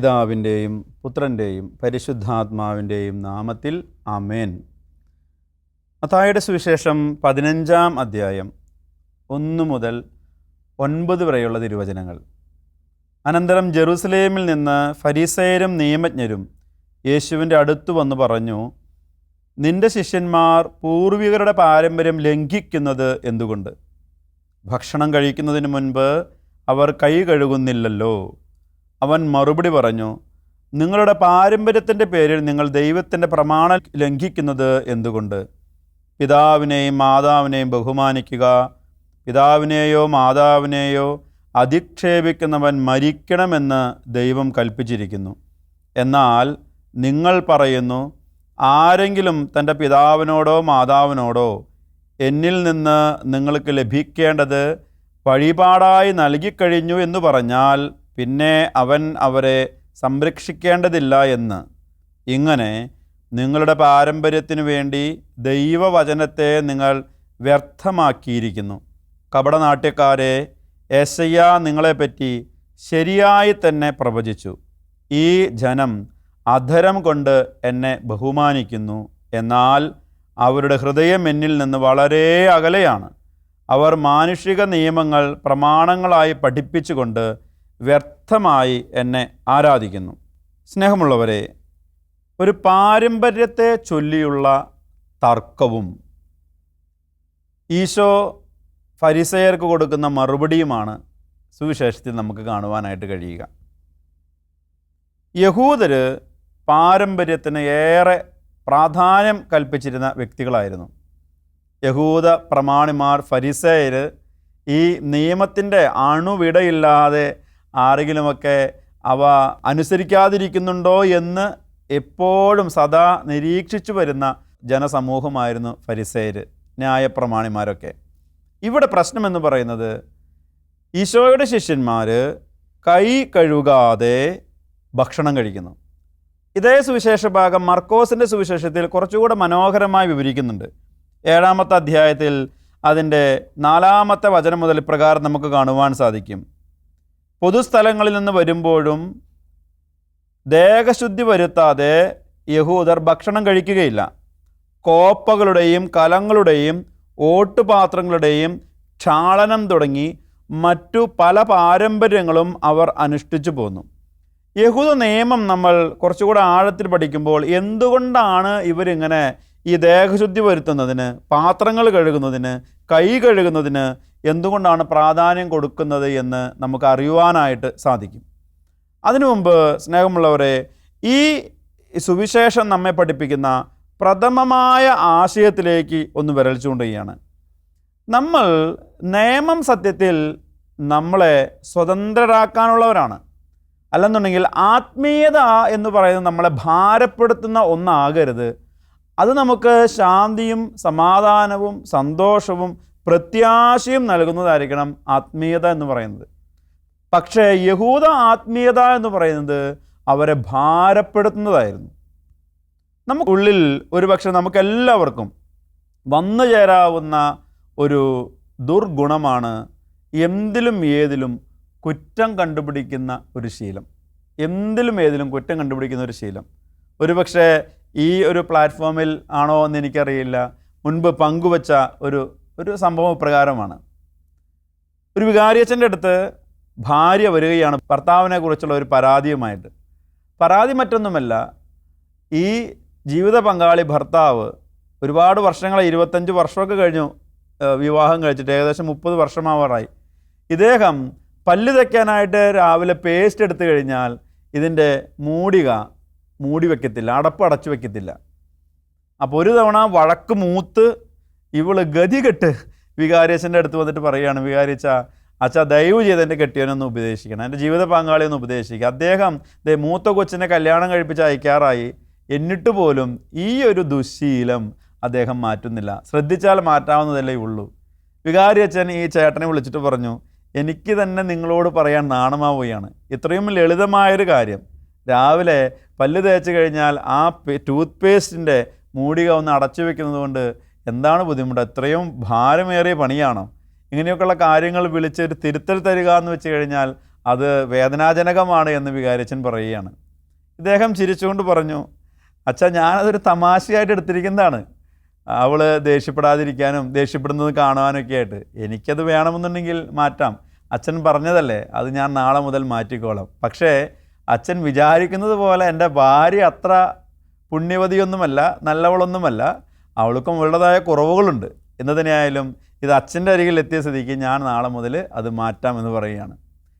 പിതാവിന്റെയും പുത്രന്റെയും പരിശുദ്ധാത്മാവിന്റെയും നാമത്തിൽ അമേൻ അത്തായുടെ സുവിശേഷം പതിനഞ്ചാം അധ്യായം ഒന്ന് മുതൽ ഒൻപത് വരെയുള്ള തിരുവചനങ്ങൾ. അനന്തരം ജെറൂസലേമിൽ നിന്ന് ഫരീസയരും നിയമജ്ഞരും യേശുവിന്റെ അടുത്ത് വന്നു പറഞ്ഞു നിന്റെ ശിഷ്യന്മാർ പൂർവികരുടെ പാരമ്പര്യം ലംഘിക്കുന്നത് എന്തുകൊണ്ട്? ഭക്ഷണം കഴിക്കുന്നതിന് മുൻപ് അവർ കൈ കഴുകുന്നില്ലല്ലോ. അവൻ മറുപടി പറഞ്ഞു നിങ്ങളുടെ പാരമ്പര്യത്തിന്റെ പേരിൽ നിങ്ങൾ ദൈവത്തിന്റെ പ്രമാണം ലംഘിക്കുന്നത് എന്തുകൊണ്ട്? പിതാവിനെയും മാതാവിനെയും ബഹുമാനിക്കുക. പിതാവിനെയോ മാതാവിനെയോ അധിക്ഷേപിക്കുന്നവൻ മരിക്കണമെന്ന് ദൈവം കൽപ്പിച്ചിരിക്കുന്നു. എന്നാൽ നിങ്ങൾ പറയുന്നു ആരെങ്കിലും തന്റെ പിതാവിനോടോ മാതാവിനോടോ എന്നിൽ നിന്ന് നിങ്ങൾക്ക് ലഭിക്കേണ്ടത് വഴിപാടായി നൽകിക്കഴിഞ്ഞു എന്ന് പറഞ്ഞാൽ പിന്നെ അവൻ അവരെ സംരക്ഷിക്കേണ്ടതില്ല എന്ന്. ഇങ്ങനെ നിങ്ങളുടെ പാരമ്പര്യത്തിനു വേണ്ടി ദൈവവചനത്തെ നിങ്ങൾ വ്യർത്ഥമാക്കിയിരിക്കുന്നു. കപടനാട്യക്കാരെ ഏശയ്യ നിങ്ങളെപ്പറ്റി ശരിയായി തന്നെ പ്രവചിച്ചു. ഈ ജനം അധരം കൊണ്ട് എന്നെ ബഹുമാനിക്കുന്നു. എന്നാൽ അവരുടെ ഹൃദയം എന്നിൽ നിന്ന് വളരെ അകലെയാണ്. അവർ മാനുഷിക നിയമങ്ങൾ പ്രമാണങ്ങളായി പഠിപ്പിച്ചുകൊണ്ട് വ്യർത്ഥമായി എന്നെ ആരാധിക്കുന്നു. സ്നേഹമുള്ളവരെ ഒരു പാരമ്പര്യത്തെ ചൊല്ലിയുള്ള തർക്കവും ഈശോ ഫരിസയർക്ക് കൊടുക്കുന്ന മറുപടിയുമാണ് സുവിശേഷത്തിൽ നമുക്ക് കാണുവാനായിട്ട് കഴിയുക. യഹൂദർ പാരമ്പര്യത്തിന് ഏറെ പ്രാധാന്യം കൽപ്പിച്ചിരുന്ന വ്യക്തികളായിരുന്നു. യഹൂദ പ്രമാണിമാർ ഫരിസയർ ഈ നിയമത്തിന്റെ അണുവിടയില്ലാതെ ആരെങ്കിലുമൊക്കെ അവ അനുസരിക്കാതിരിക്കുന്നുണ്ടോ എന്ന് എപ്പോഴും സദാ നിരീക്ഷിച്ചു വരുന്ന ജനസമൂഹമായിരുന്നു ഫരിസേര് ന്യായപ്രമാണിമാരൊക്കെ. ഇവിടെ പ്രശ്നമെന്ന് പറയുന്നത് ഈശോയുടെ ശിഷ്യന്മാർ കൈ കഴുകാതെ ഭക്ഷണം കഴിക്കുന്നു. ഇതേ സുവിശേഷ ഭാഗം മർക്കോസിന്റെ സുവിശേഷത്തിൽ കുറച്ചുകൂടെ മനോഹരമായി വിവരിക്കുന്നുണ്ട്. ഏഴാമത്തെ അധ്യായത്തിൽ അതിന്റെ നാലാമത്തെ വചനം മുതൽ ഇപ്രകാരം നമുക്ക് കാണുവാൻ സാധിക്കും. പൊതുസ്ഥലങ്ങളിൽ നിന്ന് വരുമ്പോഴും ദേഹശുദ്ധി വരുത്താതെ യഹൂദർ ഭക്ഷണം കഴിക്കുകയില്ല. കോപ്പകളുടെയും കലങ്ങളുടെയും ഓട്ടുപാത്രങ്ങളുടെയും ക്ഷാളനം തുടങ്ങി മറ്റു പല പാരമ്പര്യങ്ങളും അവർ അനുഷ്ഠിച്ചു പോന്നു. യഹൂദ നിയമം നമ്മൾ കുറച്ചുകൂടെ ആഴത്തിൽ പഠിക്കുമ്പോൾ എന്തുകൊണ്ടാണ് ഇവരിങ്ങനെ ഈ ദേഹശുദ്ധി വരുത്തുന്നതിന് പാത്രങ്ങൾ കഴുകുന്നതിന് കൈ കഴുകുന്നതിന് എന്തുകൊണ്ടാണ് പ്രാധാന്യം കൊടുക്കുന്നത് എന്ന് നമുക്ക് അറിയുവാനായിട്ട് സാധിക്കും. അതിനു മുമ്പ് സ്നേഹമുള്ളവരെ ഈ സുവിശേഷം നമ്മെ പഠിപ്പിക്കുന്ന പ്രഥമമായ ആശയത്തിലേക്ക് ഒന്ന് വിരൽ ചൂണ്ടുകയാണ്. നമ്മൾ നിയമം സത്യത്തിൽ നമ്മളെ സ്വതന്ത്രരാക്കാനുള്ളവരാണ്. അല്ലെന്നുണ്ടെങ്കിൽ ആത്മീയത എന്ന് പറയുന്നത് നമ്മളെ ഭാരപ്പെടുത്തുന്ന ഒന്നാകരുത്. അത് നമുക്ക് ശാന്തിയും സമാധാനവും സന്തോഷവും പ്രത്യാശയും നൽകുന്നതായിരിക്കണം ആത്മീയത എന്ന് പറയുന്നത്. പക്ഷേ യഹൂദ ആത്മീയത എന്ന് പറയുന്നത് അവരെ ഭാരപ്പെടുത്തുന്നതായിരുന്നു. നമുക്കുള്ളിൽ ഒരുപക്ഷെ നമുക്കെല്ലാവർക്കും വന്നു ചേരാവുന്ന ഒരു ദുർഗുണമാണ് എന്തിലും ഏതിലും കുറ്റം കണ്ടുപിടിക്കുന്ന ഒരു ശീലം. എന്തിലും ഏതിലും കുറ്റം കണ്ടുപിടിക്കുന്ന ഒരു ശീലം. ഒരുപക്ഷെ ഈ ഒരു പ്ലാറ്റ്ഫോമിൽ ആണോ എന്ന് എനിക്കറിയില്ല. മുൻപ് പങ്കുവച്ച ഒരു ഒരു സംഭവ പ്രകാരമാണ്. ഒരു വികാരിയച്ഛന്റെ അടുത്ത് ഭാര്യ വരികയാണ് ഭർത്താവിനെ കുറിച്ചുള്ള ഒരു പരാതിയുമായിട്ട്. പരാതി മറ്റൊന്നുമല്ല ഈ ജീവിത പങ്കാളി ഭർത്താവ് ഒരുപാട് വർഷങ്ങളെ ഇരുപത്തഞ്ച് വർഷമൊക്കെ കഴിഞ്ഞു വിവാഹം കഴിച്ചിട്ട് ഏകദേശം മുപ്പത് വർഷമാവാറായി. ഇദ്ദേഹം പല്ല് തയ്ക്കാനായിട്ട് രാവിലെ പേസ്റ്റ് എടുത്തു കഴിഞ്ഞാൽ ഇതിന്റെ മൂടിക മൂടി വെക്കത്തില്ല അടപ്പ് അടച്ചു വെക്കത്തില്ല. അപ്പോൾ ഒരു തവണ വഴക്ക് മൂത്ത് ഇവൾ ഗതികെട്ട് വികാരേശന്റെ അടുത്ത് വന്നിട്ട് പറയുകയാണ് വികാരിച്ച അച്ഛാ ദയവ് ചെയ്ത് എന്റെ കെട്ടിയവനൊന്ന് ഉപദേശിക്കണം എന്റെ ജീവിത പങ്കാളി ഒന്ന് ഉപദേശിക്കുക. അദ്ദേഹം ദേ മൂത്ത കൊച്ചിനെ കല്യാണം കഴിപ്പിച്ച് അയക്കാറായി എന്നിട്ട് പോലും ഈ ഒരു ദുശീലം അദ്ദേഹം മാറ്റുന്നില്ല. ശ്രദ്ധിച്ചാൽ മാറ്റാവുന്നതല്ലേ ഉള്ളൂ. വികാരി അച്ഛൻ ഈ ചേട്ടനെ വിളിച്ചിട്ട് പറഞ്ഞു എനിക്ക് തന്നെ നിങ്ങളോട് പറയാൻ നാണമാവുകയാണ്. ഇത്രയും ലളിതമായൊരു കാര്യം. രാവിലെ പല്ല് തേച്ച് കഴിഞ്ഞാൽ ആ ടൂത്ത് പേസ്റ്റിന്റെ മൂടിക ഒന്ന് അടച്ചു വെക്കുന്നത് കൊണ്ട് എന്താണ് ബുദ്ധിമുട്ട്? എത്രയും ഭാരമേറിയ പണിയാണോ. ഇങ്ങനെയൊക്കെയുള്ള കാര്യങ്ങൾ വിളിച്ച് ഒരു തിരുത്തൽ തരിക എന്ന് വെച്ച് കഴിഞ്ഞാൽ അത് വേദനാജനകമാണ് എന്ന് വികാരിച്ചൻ പറയുകയാണ്. ഇദ്ദേഹം ചിരിച്ചുകൊണ്ട് പറഞ്ഞു അച്ഛാ ഞാനതൊരു തമാശയായിട്ട് എടുത്തിരിക്കുന്നതാണ്. അവൾ ദേഷ്യപ്പെടാതിരിക്കാനും ദേഷ്യപ്പെടുന്നത് കാണുവാനൊക്കെ ആയിട്ട്. എനിക്കത് വേണമെന്നുണ്ടെങ്കിൽ മാറ്റാം. അച്ഛൻ പറഞ്ഞതല്ലേ അത് ഞാൻ നാളെ മുതൽ മാറ്റിക്കോളാം. പക്ഷേ അച്ഛൻ വിചാരിക്കുന്നത് പോലെ എന്റെ ഭാര്യ അത്ര പുണ്യവതിയൊന്നുമല്ല നല്ലവളൊന്നുമല്ല. അവൾക്കും ഉള്ളതായ കുറവുകളുണ്ട്. എന്ന് തന്നെയായാലും ഇത് അച്ഛന്റെ അരികിൽ എത്തിയ സ്ഥിതിക്ക് ഞാൻ നാളെ മുതൽ അത് മാറ്റാമെന്ന് പറയുകയാണ്.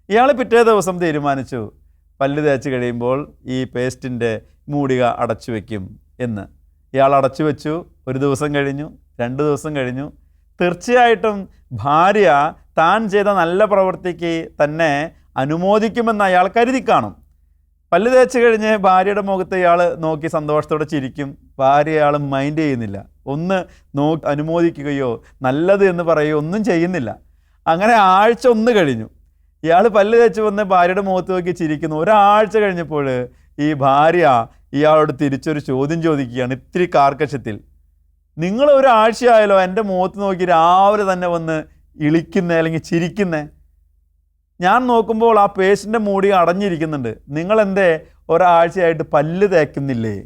ഇയാൾ പിറ്റേ ദിവസം തീരുമാനിച്ചു പല്ല് തേച്ച് കഴിയുമ്പോൾ ഈ പേസ്റ്റിന്റെ മൂടിക അടച്ചു വയ്ക്കും എന്ന്. ഇയാൾ അടച്ചു വെച്ചു ഒരു ദിവസം കഴിഞ്ഞു രണ്ട് ദിവസം കഴിഞ്ഞു. തീർച്ചയായിട്ടും ഭാര്യ താൻ ചെയ്ത നല്ല പ്രവൃത്തിക്ക് തന്നെ അനുമോദിക്കുമെന്ന് അയാൾ കരുതി കാണും. പല്ല് തേച്ച് കഴിഞ്ഞ് ഭാര്യയുടെ മുഖത്ത് ഇയാൾ നോക്കി സന്തോഷത്തോടെ ചിരിക്കും. ഭാര്യ അയാൾ മൈൻഡ് ചെയ്യുന്നില്ല. ഒന്ന് നോ അനുമോദിക്കുകയോ നല്ലത് എന്ന് പറയുകയോ ഒന്നും ചെയ്യുന്നില്ല. അങ്ങനെ ആഴ്ച ഒന്ന് കഴിഞ്ഞു. ഇയാൾ പല്ല് തേച്ച് വന്ന് ഭാര്യയുടെ മുഖത്ത് നോക്കി ചിരിക്കുന്നു. ഒരാഴ്ച കഴിഞ്ഞപ്പോൾ ഈ ഭാര്യ ഇയാളോട് തിരിച്ചൊരു ചോദ്യം ചോദിക്കുകയാണ് ഇത്തിരി കാർക്കശത്തിൽ നിങ്ങൾ ഒരാഴ്ചയായാലോ എന്റെ മുഖത്ത് നോക്കി രാവിലെ തന്നെ വന്ന് ഇളിക്കുന്നേ അല്ലെങ്കിൽ ചിരിക്കുന്നേ? ഞാൻ നോക്കുമ്പോൾ ആ പേഷ്യന്റെ മൂടി അടഞ്ഞിരിക്കുന്നുണ്ട്. നിങ്ങൾ എന്തേ ഒരാഴ്ചയായിട്ട് പല്ല് തേക്കുന്നില്ലേ?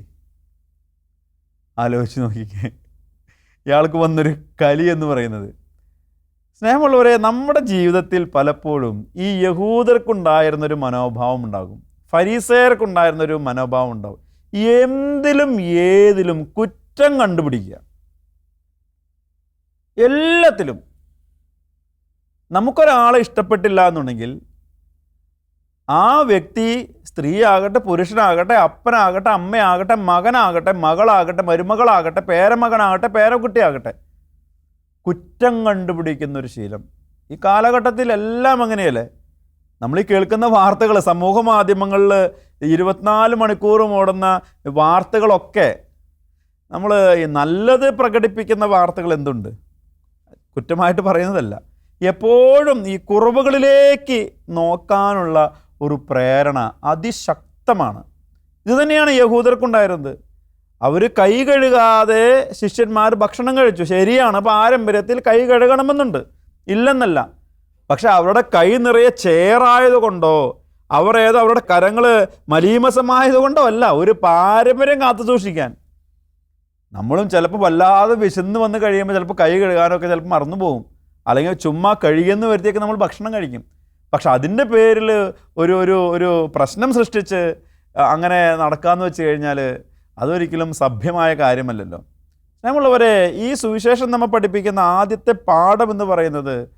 ആലോചിച്ച് നോക്കിക്കേ. ഇയാൾക്ക് വന്നൊരു കലി എന്ന് പറയുന്നത്. സ്നേഹമുള്ളവരെ നമ്മുടെ ജീവിതത്തിൽ പലപ്പോഴും ഈ യഹൂദർക്കുണ്ടായിരുന്നൊരു മനോഭാവം ഉണ്ടാകും. ഫരീസേർക്കുണ്ടായിരുന്നൊരു മനോഭാവം ഉണ്ടാകും. എന്തിലും ഏതിലും കുറ്റം കണ്ടുപിടിക്കുക. എല്ലാത്തിലും നമുക്കൊരാളെ ഇഷ്ടപ്പെട്ടില്ല എന്നുണ്ടെങ്കിൽ ആ വ്യക്തി സ്ത്രീയാകട്ടെ പുരുഷനാകട്ടെ അപ്പനാകട്ടെ അമ്മയാകട്ടെ മകനാകട്ടെ മകളാകട്ടെ മരുമകളാകട്ടെ പേരമകനാകട്ടെ പേരക്കുട്ടിയാകട്ടെ കുറ്റം കണ്ടുപിടിക്കുന്ന ഒരു ശീലം. ഈ കാലഘട്ടത്തിലെല്ലാം അങ്ങനെയല്ലേ? നമ്മൾ ഈ കേൾക്കുന്ന വാർത്തകൾ സമൂഹ മാധ്യമങ്ങളിൽ ഇരുപത്തിനാല് മണിക്കൂറും ഓടുന്ന വാർത്തകളൊക്കെ നമ്മൾ നല്ലത് പ്രകടിപ്പിക്കുന്ന വാർത്തകൾ എന്തുണ്ട്? കുറ്റമായിട്ട് പറയുന്നതല്ല. എപ്പോഴും ഈ കുറവുകളിലേക്ക് നോക്കാനുള്ള ഒരു പ്രേരണ അതിശക്തമാണ്. ഇതുതന്നെയാണ് യഹൂദർക്കുണ്ടായിരുന്നത്. അവർ കൈ കഴുകാതെ ശിഷ്യന്മാർ ഭക്ഷണം കഴിച്ചു. ശരിയാണ്. പാരമ്പര്യത്തിൽ കൈ കഴുകണമെന്നുണ്ട്. ഇല്ലെന്നല്ല. പക്ഷെ അവരുടെ കൈ നിറയെ ചേറായതുകൊണ്ടോ അവർ ഏതോ അവരുടെ കരങ്ങൾ മലീമസമായതുകൊണ്ടോ അല്ല ഒരു പാരമ്പര്യം കാത്തു സൂക്ഷിക്കാൻ. നമ്മളും ചിലപ്പോൾ വല്ലാതെ വിശന്ന് വന്ന് കഴിയുമ്പോൾ ചിലപ്പോൾ കൈ കഴുകാനൊക്കെ ചിലപ്പോൾ മറന്നു പോകും അല്ലെങ്കിൽ ചുമ്മാ കഴിയുന്ന വരുത്തിയൊക്കെ നമ്മൾ ഭക്ഷണം കഴിക്കും. പക്ഷെ അതിന്റെ പേരിൽ ഒരു ഒരു ഒരു പ്രശ്നം സൃഷ്ടിച്ച് അങ്ങനെ നടക്കാമെന്ന് വെച്ച് കഴിഞ്ഞാൽ അതൊരിക്കലും സഭ്യമായ കാര്യമല്ലല്ലോ. നമ്മളവരെ ഈ സുവിശേഷം നമ്മൾ പഠിപ്പിക്കുന്ന ആദ്യത്തെ പാഠം എന്ന് പറയുന്നത്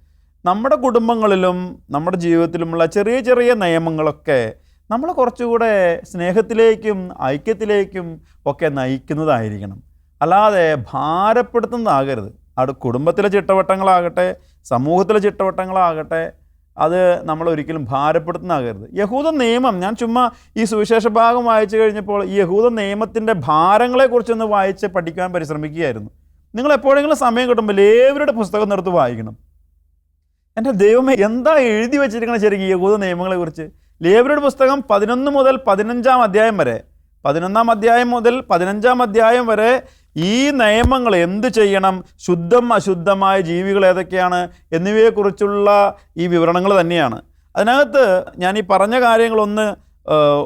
നമ്മുടെ കുടുംബങ്ങളിലും നമ്മുടെ ജീവിതത്തിലുമുള്ള ചെറിയ ചെറിയ നിയമങ്ങളൊക്കെ നമ്മൾ കുറച്ചുകൂടെ സ്നേഹത്തിലേക്കും ഐക്യത്തിലേക്കും ഒക്കെ നയിക്കുന്നതായിരിക്കണം. അല്ലാതെ ഭാരപ്പെടുത്തുന്നതാകരുത്. അത് കുടുംബത്തിലെ ചിട്ടവട്ടങ്ങളാകട്ടെ സമൂഹത്തിലെ ചിട്ടവട്ടങ്ങളാകട്ടെ അത് നമ്മൾ ഒരിക്കലും ഭാരപ്പെടുത്തുന്നതാകരുത്. യഹൂദ നിയമം ഞാൻ ചുമ്മാ ഈ സുവിശേഷ ഭാഗം വായിച്ചു കഴിഞ്ഞപ്പോൾ ഈ യഹൂദ നിയമത്തിന്റെ ഭാരങ്ങളെക്കുറിച്ചൊന്ന് വായിച്ച് പഠിക്കാൻ പരിശ്രമിക്കുകയായിരുന്നു. നിങ്ങൾ എപ്പോഴെങ്കിലും സമയം കിട്ടുമ്പോൾ ലേവരുടെ പുസ്തകം നിർത്ത് വായിക്കണം? എന്റെ ദൈവമേ എന്താ എഴുതി വെച്ചിരിക്കണം ശരിക്കും യഹൂദ നിയമങ്ങളെക്കുറിച്ച്? ലേവരുടെ പുസ്തകം പതിനൊന്ന് മുതൽ പതിനഞ്ചാം അധ്യായം വരെ പതിനൊന്നാം അധ്യായം മുതൽ പതിനഞ്ചാം അധ്യായം വരെ ഈ നിയമങ്ങൾ എന്ത് ചെയ്യണം? ശുദ്ധം അശുദ്ധമായ ജീവികൾ ഏതൊക്കെയാണ്? എന്നിവയെക്കുറിച്ചുള്ള ഈ വിവരണങ്ങൾ തന്നെയാണ്. അതിനകത്ത് ഞാൻ ഈ പറഞ്ഞ കാര്യങ്ങളൊന്ന്